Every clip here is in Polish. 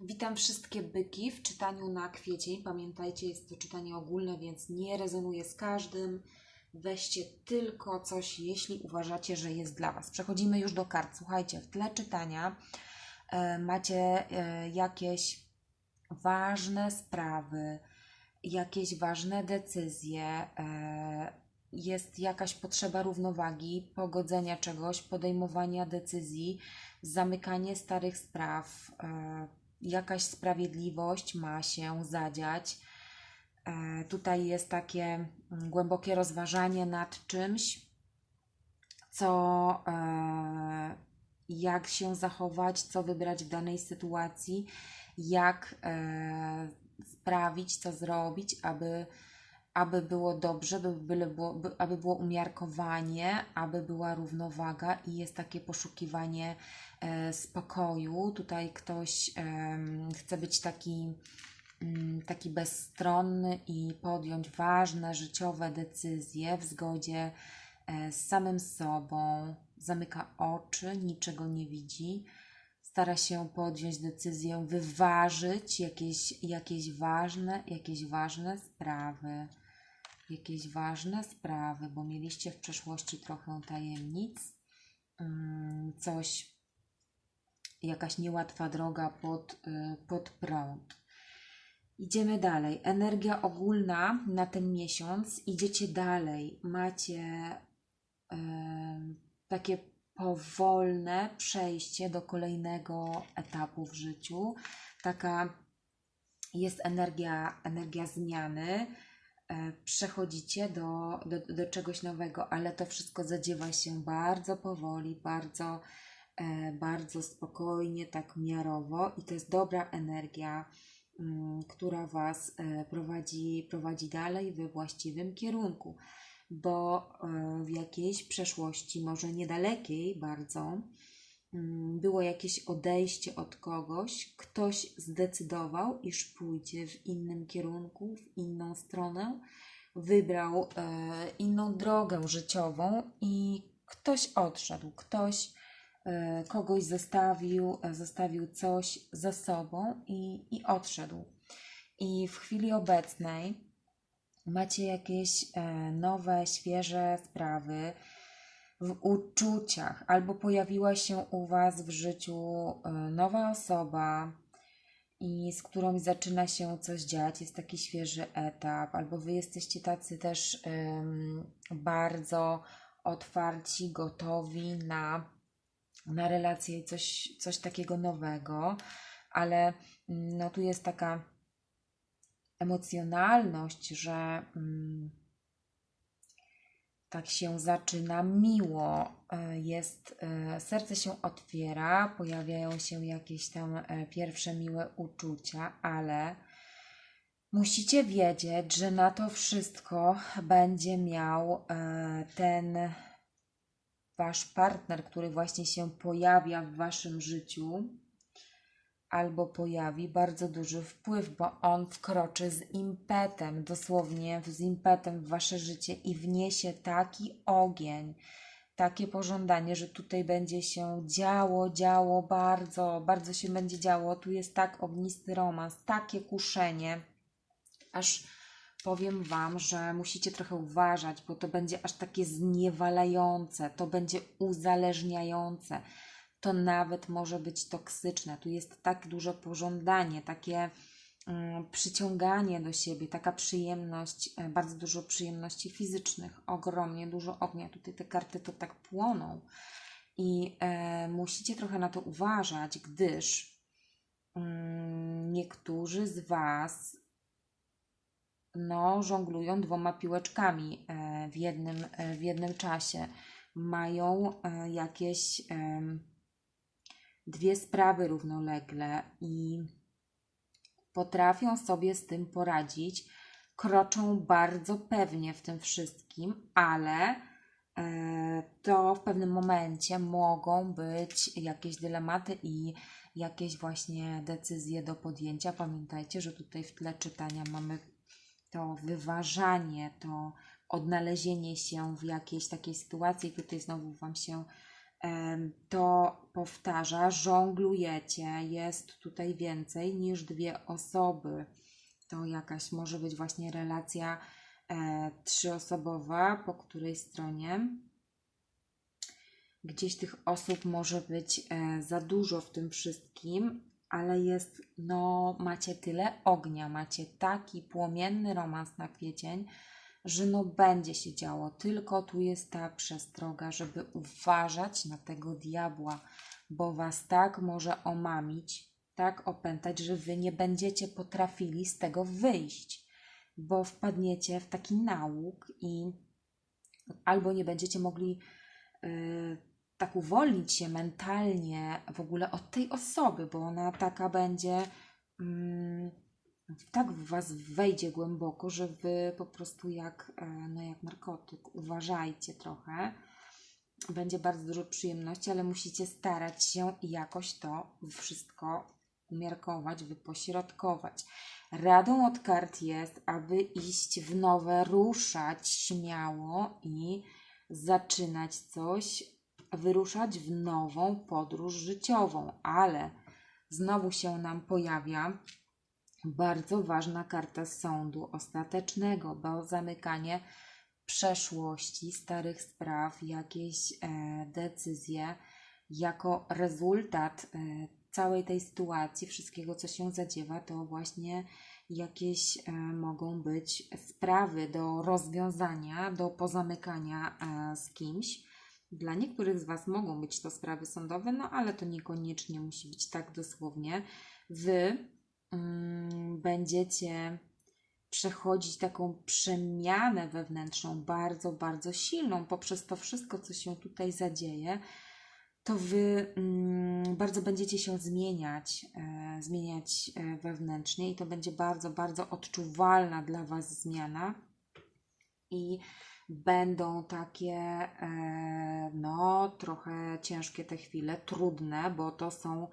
Witam wszystkie byki w czytaniu na kwiecień. Pamiętajcie, jest to czytanie ogólne, więc nie rezonuje z każdym. Weźcie tylko coś, jeśli uważacie, że jest dla Was. Przechodzimy już do kart. Słuchajcie, w tle czytania e, macie e, jakieś ważne sprawy, jakieś ważne decyzje, e, jest jakaś potrzeba równowagi, pogodzenia czegoś, podejmowania decyzji, zamykanie starych spraw, jakaś sprawiedliwość ma się zadziać. E, Tutaj jest takie mm, głębokie rozważanie nad czymś, co, e, jak się zachować, co wybrać w danej sytuacji, jak e, sprawić, co zrobić, aby, aby było dobrze, by, byle było, by, aby było umiarkowanie, aby była równowaga i jest takie poszukiwanie e, spokoju. Tutaj ktoś em, chce być taki mm, taki bezstronny i podjąć ważne życiowe decyzje w zgodzie e, z samym sobą, zamyka oczy, niczego nie widzi, stara się podjąć decyzję, wyważyć jakieś, jakieś, ważne, jakieś ważne sprawy. Jakieś ważne sprawy, bo mieliście w przeszłości trochę tajemnic, mm, coś, jakaś niełatwa droga pod, y, pod prąd. Idziemy dalej. Energia ogólna na ten miesiąc. Idziecie dalej. Macie em, takie powolne przejście do kolejnego etapu w życiu. Taka jest energia, energia zmiany. E, Przechodzicie do, do, do czegoś nowego, ale to wszystko zadziewa się bardzo powoli, bardzo, e, bardzo spokojnie, tak miarowo i to jest dobra energia mm, która Was e, prowadzi, prowadzi dalej we właściwym kierunku, bo w jakiejś przeszłości, może niedalekiej bardzo, było jakieś odejście od kogoś, ktoś zdecydował, iż pójdzie w innym kierunku, w inną stronę, wybrał e, inną drogę życiową i ktoś odszedł, ktoś e, kogoś zostawił, e, zostawił coś za sobą i, i odszedł. I w chwili obecnej macie jakieś e, nowe, świeże sprawy w uczuciach, albo pojawiła się u Was w życiu e, nowa osoba, i z którą zaczyna się coś dziać, jest taki świeży etap, albo Wy jesteście tacy też bardzo otwarci, gotowi na na relację i coś, coś takiego nowego, ale mm, no, tu jest taka emocjonalność, że mm, tak się zaczyna. Miło, e, jest, e, serce się otwiera, pojawiają się jakieś tam e, pierwsze miłe uczucia, ale musicie wiedzieć, że na to wszystko będzie miał ten wasz partner, który właśnie się pojawia w waszym życiu, albo pojawi bardzo duży wpływ, bo on wkroczy z impetem, dosłownie z impetem w wasze życie i wniesie taki ogień, takie pożądanie, że tutaj będzie się działo, działo bardzo, bardzo się będzie działo. Tu jest tak ognisty romans, takie kuszenie, aż powiem Wam, że musicie trochę uważać, bo to będzie aż takie zniewalające, to będzie uzależniające, to nawet może być toksyczne. Tu jest tak duże pożądanie, takie mm, przyciąganie do siebie, taka przyjemność, e, bardzo dużo przyjemności fizycznych, ogromnie dużo ognia. Tutaj te karty to tak płoną i e, musicie trochę na to uważać, gdyż mm, niektórzy z Was no, żonglują dwoma piłeczkami e, w jednym, w jednym czasie. Mają jakieś dwie sprawy równolegle i potrafią sobie z tym poradzić. Kroczą bardzo pewnie w tym wszystkim, ale e, to w pewnym momencie mogą być jakieś dylematy i jakieś właśnie decyzje do podjęcia. Pamiętajcie, że tutaj w tle czytania mamy to wyważanie, to odnalezienie się w jakiejś takiej sytuacji. Tutaj znowu Wam się to powtarza, żonglujecie, jest tutaj więcej niż dwie osoby. To jakaś może być właśnie relacja e, trzyosobowa, po której stronie gdzieś tych osób może być e, za dużo w tym wszystkim, ale jest, no, macie tyle ognia, macie taki płomienny romans na kwiecień, że no będzie się działo. Tylko tu jest ta przestroga, żeby uważać na tego diabła, bo was tak może omamić, tak opętać, że wy nie będziecie potrafili z tego wyjść, bo wpadniecie w taki nałóg i albo nie będziecie mogli y, tak uwolnić się mentalnie w ogóle od tej osoby, bo ona taka będzie, mm, tak w Was wejdzie głęboko, że Wy po prostu jak, e, no jak narkotyk, uważajcie trochę. Będzie bardzo dużo przyjemności, ale musicie starać się jakoś to wszystko umiarkować, wypośrodkować. Radą od kart jest, aby iść w nowe, ruszać śmiało i zaczynać coś, wyruszać w nową podróż życiową, ale znowu się nam pojawia bardzo ważna karta sądu ostatecznego, bo zamykanie przeszłości, starych spraw, jakieś e, decyzje jako rezultat e, całej tej sytuacji, wszystkiego, co się zadziewa, to właśnie jakieś e, mogą być sprawy do rozwiązania, do pozamykania e, z kimś. Dla niektórych z Was mogą być to sprawy sądowe, no ale to niekoniecznie musi być tak dosłownie. Wy będziecie przechodzić taką przemianę wewnętrzną, bardzo, bardzo silną, poprzez to wszystko, co się tutaj zadzieje, to Wy mm, bardzo będziecie się zmieniać, e, zmieniać e, wewnętrznie i to będzie bardzo, bardzo odczuwalna dla Was zmiana. I będą takie, e, no, trochę ciężkie te chwile, trudne, bo to są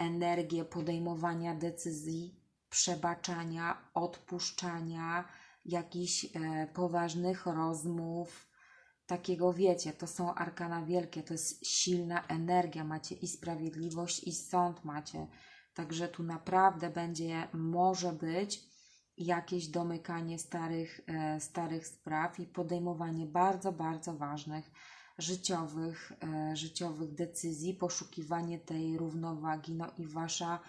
energie podejmowania decyzji, przebaczania, odpuszczania, jakichś e, poważnych rozmów. Takiego wiecie, to są arkana wielkie, to jest silna energia. Macie i sprawiedliwość, i sąd macie. Także tu naprawdę będzie, może być jakieś domykanie starych, e, starych spraw i podejmowanie bardzo, bardzo ważnych życiowych, e, życiowych decyzji, poszukiwanie tej równowagi, no i wasza,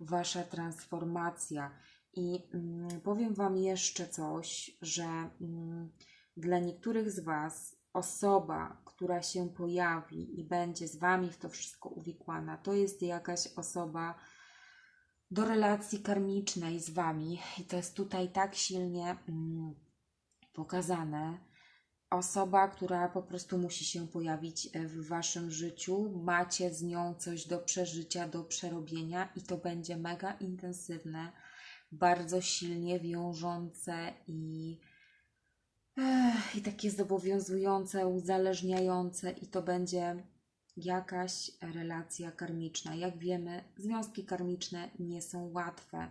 wasza transformacja. I mm, powiem Wam jeszcze coś, że mm, dla niektórych z Was osoba, która się pojawi i będzie z Wami w to wszystko uwikłana, to jest jakaś osoba, do relacji karmicznej z Wami. I to jest tutaj tak silnie mm, pokazane. Osoba, która po prostu musi się pojawić e, w Waszym życiu. Macie z nią coś do przeżycia, do przerobienia i to będzie mega intensywne, bardzo silnie wiążące i, ech, i takie zobowiązujące, uzależniające i to będzie jakaś relacja karmiczna. Jak wiemy, związki karmiczne nie są łatwe.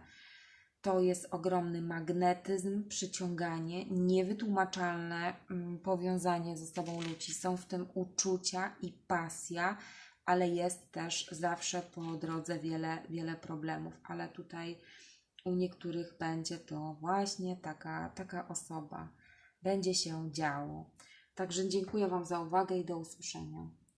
To jest ogromny magnetyzm, przyciąganie, niewytłumaczalne mm, powiązanie ze sobą ludzi. Są w tym uczucia i pasja, ale jest też zawsze po drodze wiele, wiele problemów. Ale tutaj u niektórych będzie to właśnie taka, taka osoba. Będzie się działo. Także dziękuję Wam za uwagę i do usłyszenia.